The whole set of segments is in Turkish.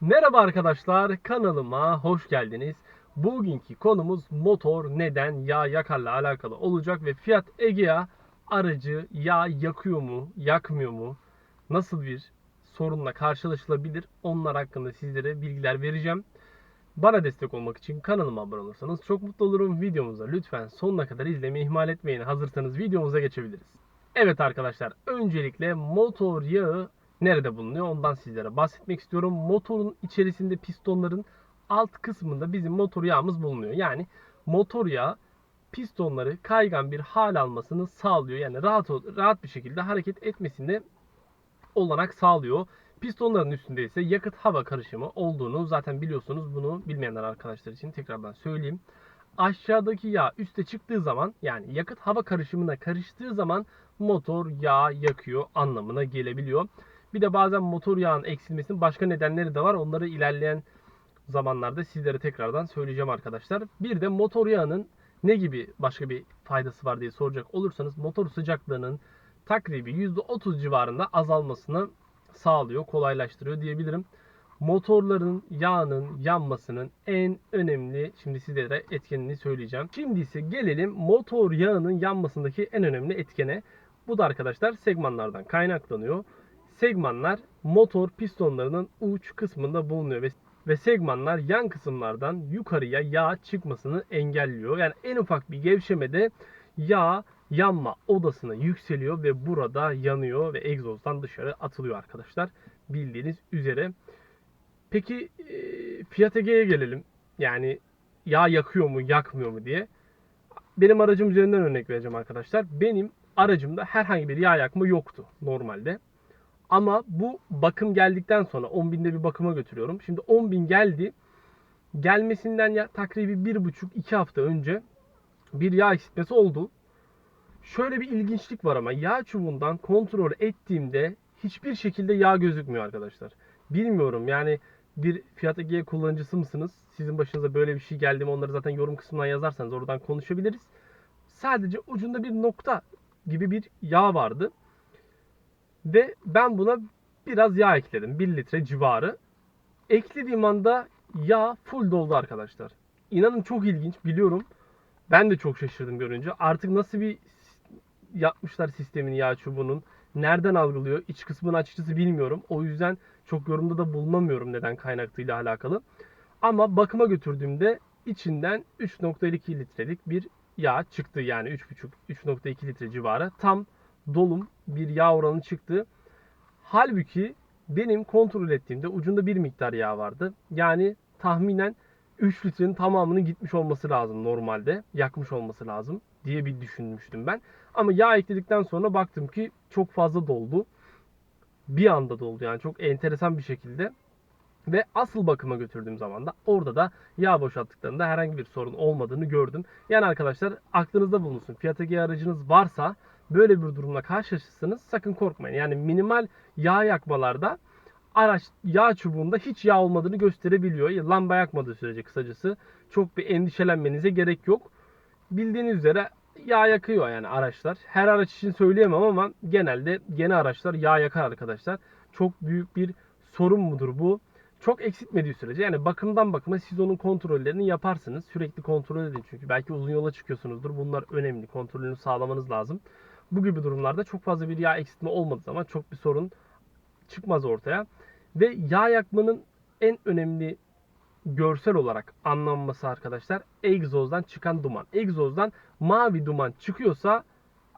Merhaba arkadaşlar, kanalıma hoş geldiniz. Bugünkü konumuz motor neden yağ yakarla alakalı olacak ve Fiat Egea aracı yağ yakıyor mu, yakmıyor mu? Nasıl bir sorunla karşılaşılabilir? Onlar hakkında sizlere bilgiler vereceğim. Bana destek olmak için kanalıma abone olursanız çok mutlu olurum. Videomuza lütfen sonuna kadar izlemeyi ihmal etmeyin. Hazırsanız videomuza geçebiliriz. Evet arkadaşlar, öncelikle motor yağı nerede bulunuyor ondan sizlere bahsetmek istiyorum. Motorun içerisinde pistonların alt kısmında bizim motor yağımız bulunuyor. Yani motor yağı pistonları kaygan bir hal almasını sağlıyor. Yani rahat rahat bir şekilde hareket etmesinde olanak sağlıyor. Pistonların üstünde ise yakıt hava karışımı olduğunu zaten biliyorsunuz. Bunu bilmeyenler arkadaşlar için tekrardan söyleyeyim. Aşağıdaki yağ üste çıktığı zaman yani yakıt hava karışımına karıştığı zaman motor yağ yakıyor anlamına gelebiliyor. Bir de bazen motor yağın eksilmesinin başka nedenleri de var. Onları ilerleyen zamanlarda sizlere tekrardan söyleyeceğim arkadaşlar. Bir de motor yağının ne gibi başka bir faydası var diye soracak olursanız motor sıcaklığının takribi %30 civarında azalmasını sağlıyor, kolaylaştırıyor diyebilirim. Motorların yağının yanmasının en önemli şimdi sizlere etkenini söyleyeceğim. Şimdi ise gelelim motor yağının yanmasındaki en önemli etkene. Bu da arkadaşlar segmanlardan kaynaklanıyor. Segmanlar motor pistonlarının uç kısmında bulunuyor ve ve segmanlar yan kısımlardan yukarıya yağ çıkmasını engelliyor. Yani en ufak bir gevşemede yağ yanma odasına yükseliyor ve burada yanıyor ve egzozdan dışarı atılıyor arkadaşlar. Bildiğiniz üzere. Peki e, Fiat Ege'ye gelelim. Yani yağ yakıyor mu, yakmıyor mu diye. Benim aracım üzerinden örnek vereceğim arkadaşlar. Benim aracımda herhangi bir yağ yakma yoktu normalde. Ama bu bakım geldikten sonra 10 binde bir bakıma götürüyorum. Şimdi 10 bin geldi. Gelmesinden ya, takribi 1,5-2 hafta önce bir yağ eksiltmesi oldu. Şöyle bir ilginçlik var ama yağ çubuğundan kontrol ettiğimde hiçbir şekilde yağ gözükmüyor arkadaşlar. Bilmiyorum yani bir Fiat Egea kullanıcısı mısınız? Sizin başınıza böyle bir şey geldi mi onları zaten yorum kısmından yazarsanız oradan konuşabiliriz. Sadece ucunda bir nokta gibi bir yağ vardı. Ve ben buna biraz yağ ekledim. 1 litre civarı. Eklediğim anda yağ full doldu arkadaşlar. İnanın çok ilginç biliyorum. Ben de çok şaşırdım görünce. Artık nasıl bir yapmışlar sistemini yağ çubuğunun. Nereden algılıyor? İç kısmını açıkçası bilmiyorum. O yüzden çok yorumda da bulunamıyorum neden kaynaklığıyla alakalı. Ama bakıma götürdüğümde içinden 3.2 litrelik bir yağ çıktı. Yani 3.5-3.2 litre civarı. Tam dolum bir yağ oranı çıktı. Halbuki benim kontrol ettiğimde ucunda bir miktar yağ vardı. Yani tahminen 3 litrenin tamamının gitmiş olması lazım normalde. Yakmış olması lazım diye bir düşünmüştüm ben. Ama yağ ekledikten sonra baktım ki çok fazla doldu. Bir anda doldu yani çok enteresan bir şekilde. Ve asıl bakıma götürdüğüm zaman da orada da yağ boşalttıklarında herhangi bir sorun olmadığını gördüm. Yani arkadaşlar aklınızda bulunsun. Fiat Egea aracınız varsa böyle bir durumla karşılaşırsanız sakın korkmayın. Yani minimal yağ yakmalarda araç yağ çubuğunda hiç yağ olmadığını gösterebiliyor. Lamba yakmadığı sürece kısacası çok bir endişelenmenize gerek yok. Bildiğiniz üzere yağ yakıyor yani araçlar. Her araç için söyleyemem ama genelde yeni araçlar yağ yakar arkadaşlar. Çok büyük bir sorun mudur bu? Çok eksiltmediği sürece yani bakımdan bakıma siz onun kontrollerini yaparsınız. Sürekli kontrol edin çünkü belki uzun yola çıkıyorsunuzdur. Bunlar önemli. Kontrolünü sağlamanız lazım. Bu gibi durumlarda çok fazla bir yağ eksiltme olmadığı zaman çok bir sorun çıkmaz ortaya. Ve yağ yakmanın en önemli görsel olarak anlanması arkadaşlar egzozdan çıkan duman. Egzozdan mavi duman çıkıyorsa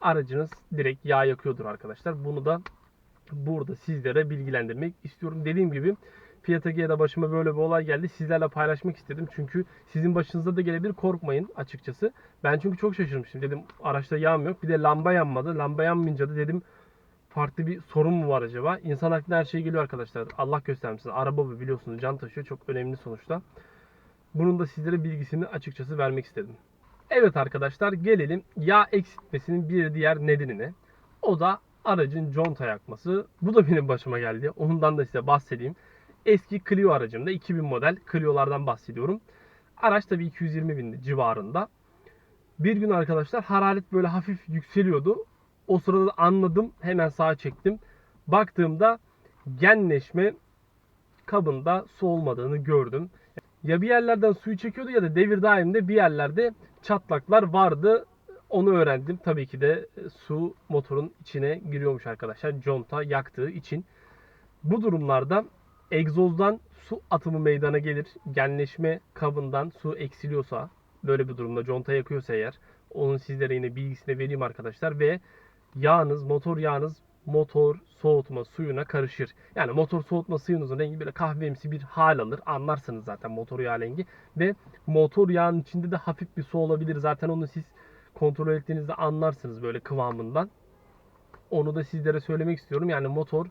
aracınız direkt yağ yakıyordur arkadaşlar. Bunu da burada sizlere bilgilendirmek istiyorum. Dediğim gibi Fiat Egea'da başıma böyle bir olay geldi. Sizlerle paylaşmak istedim. Çünkü sizin başınıza da gelebilir. Korkmayın açıkçası. Ben çünkü çok şaşırmıştım. Dedim araçta yağım yok. Bir de lamba yanmadı. Lamba yanmayınca da dedim farklı bir sorun mu var acaba? İnsan aklına her şey geliyor arkadaşlar. Allah göstermesin. Araba bu biliyorsunuz can taşıyor. Çok önemli sonuçta. Bunun da sizlere bilgisini açıkçası vermek istedim. Evet arkadaşlar gelelim yağ eksiltmesinin bir diğer nedenine. O da aracın conta yakması. Bu da benim başıma geldi. Ondan da size bahsedeyim. Eski Clio aracımda 2000 model Clio'lardan bahsediyorum. Araç tabii 220 bin civarında. Bir gün arkadaşlar hararet böyle hafif yükseliyordu. O sırada da anladım. Hemen sağa çektim. Baktığımda genleşme kabında su olmadığını gördüm. Ya bir yerlerden suyu çekiyordu ya da devir daimde bir yerlerde çatlaklar vardı. Onu öğrendim. Tabii ki de su motorun içine giriyormuş arkadaşlar. Conta yaktığı için. Bu durumlarda egzozdan su atımı meydana gelir. Genleşme kabından su eksiliyorsa böyle bir durumda conta yakıyorsa eğer onun sizlere yine bilgisini vereyim arkadaşlar ve yağınız motor yağınız motor soğutma suyuna karışır. Yani motor soğutma suyunuzun rengi böyle kahvemsi bir hal alır. Anlarsınız zaten motor yağ rengi ve motor yağının içinde de hafif bir su olabilir. Zaten onu siz kontrol ettiğinizde anlarsınız böyle kıvamından. Onu da sizlere söylemek istiyorum. Yani motor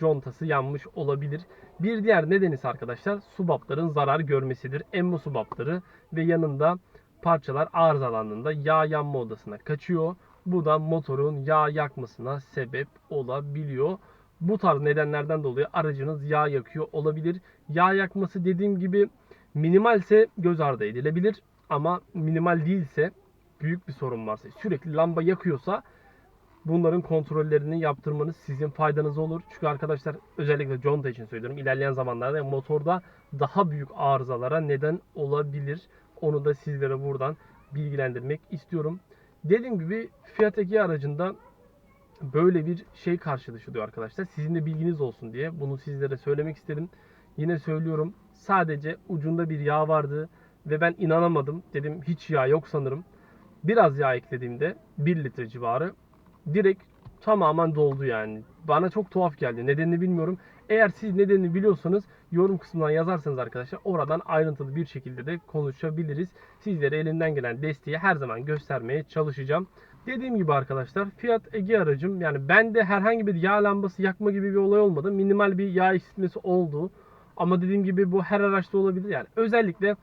contası yanmış olabilir. Bir diğer nedeni ise arkadaşlar subapların zarar görmesidir. Emmo subapları ve yanında parçalar arızalandığında yağ yanma odasına kaçıyor. Bu da motorun yağ yakmasına sebep olabiliyor. Bu tarz nedenlerden dolayı aracınız yağ yakıyor olabilir. Yağ yakması dediğim gibi minimalse göz ardı edilebilir ama minimal değilse büyük bir sorun varsa sürekli lamba yakıyorsa bunların kontrollerini yaptırmanız sizin faydanıza olur. Çünkü arkadaşlar özellikle conta için söylüyorum. İlerleyen zamanlarda motorda daha büyük arızalara neden olabilir. Onu da sizlere buradan bilgilendirmek istiyorum. Dediğim gibi Fiat Egea aracında böyle bir şey karşılaşılıyor arkadaşlar. Sizin de bilginiz olsun diye bunu sizlere söylemek istedim. Yine söylüyorum sadece ucunda bir yağ vardı ve ben inanamadım. Dedim hiç yağ yok sanırım. Biraz yağ eklediğimde 1 litre civarı direkt tamamen doldu yani. Bana çok tuhaf geldi. Nedenini bilmiyorum. Eğer siz nedenini biliyorsanız yorum kısmından yazarsanız arkadaşlar oradan ayrıntılı bir şekilde de konuşabiliriz. Sizlere elimden gelen desteği her zaman göstermeye çalışacağım. Dediğim gibi arkadaşlar Fiat Egea aracım yani bende herhangi bir yağ lambası yakma gibi bir olay olmadı. Minimal bir yağ eksiltmesi oldu. Ama dediğim gibi bu her araçta olabilir. Yani özellikle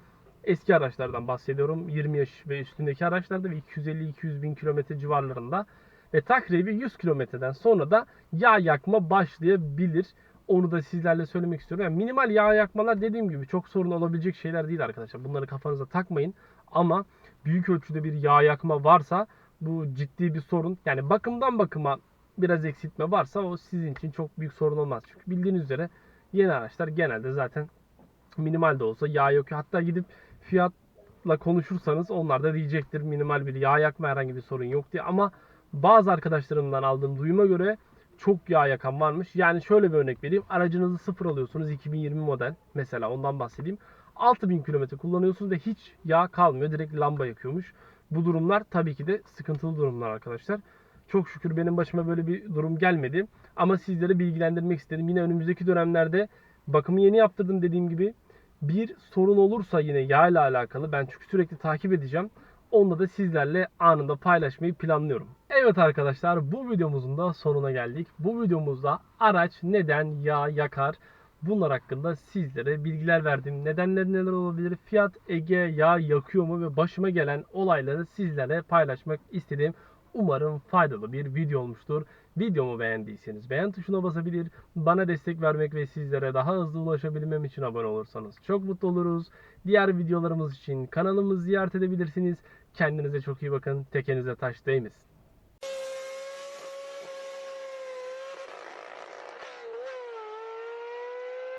eski araçlardan bahsediyorum. 20 yaş ve üstündeki araçlarda ve 250-200 bin kilometre civarlarında ve takribi 100 kilometreden sonra da yağ yakma başlayabilir. Onu da sizlerle söylemek istiyorum. Yani minimal yağ yakmalar dediğim gibi çok sorun olabilecek şeyler değil arkadaşlar. Bunları kafanıza takmayın. Ama büyük ölçüde bir yağ yakma varsa bu ciddi bir sorun. Yani bakımdan bakıma biraz eksiltme varsa o sizin için çok büyük sorun olmaz. Çünkü bildiğiniz üzere yeni araçlar genelde zaten minimal de olsa yağ yakıyor. Hatta gidip fiyatla konuşursanız onlar da diyecektir minimal bir yağ yakma herhangi bir sorun yok diye. Ama bazı arkadaşlarımdan aldığım duyuma göre çok yağ yakan varmış. Yani şöyle bir örnek vereyim. Aracınızı sıfır alıyorsunuz 2020 model mesela ondan bahsedeyim. 6000 kilometre kullanıyorsunuz ve hiç yağ kalmıyor. Direkt lamba yakıyormuş. Bu durumlar tabii ki de sıkıntılı durumlar arkadaşlar. Çok şükür benim başıma böyle bir durum gelmedi. Ama sizlere bilgilendirmek istedim. Yine önümüzdeki dönemlerde bakımı yeni yaptırdım dediğim gibi. Bir sorun olursa yine yağ ile alakalı ben çünkü sürekli takip edeceğim. Onunla da sizlerle anında paylaşmayı planlıyorum. Evet arkadaşlar bu videomuzun da sonuna geldik. Bu videomuzda araç neden yağ yakar? Bunlar hakkında sizlere bilgiler verdim. Nedenleri neler olabilir? Fiyat Ege yağ yakıyor mu ve başıma gelen olayları sizlerle paylaşmak istedim. Umarım faydalı bir video olmuştur. Videomu beğendiyseniz beğen tuşuna basabilir, bana destek vermek ve sizlere daha hızlı ulaşabilmem için abone olursanız çok mutlu oluruz. Diğer videolarımız için kanalımızı ziyaret edebilirsiniz. Kendinize çok iyi bakın. Tekenize taş değmesin.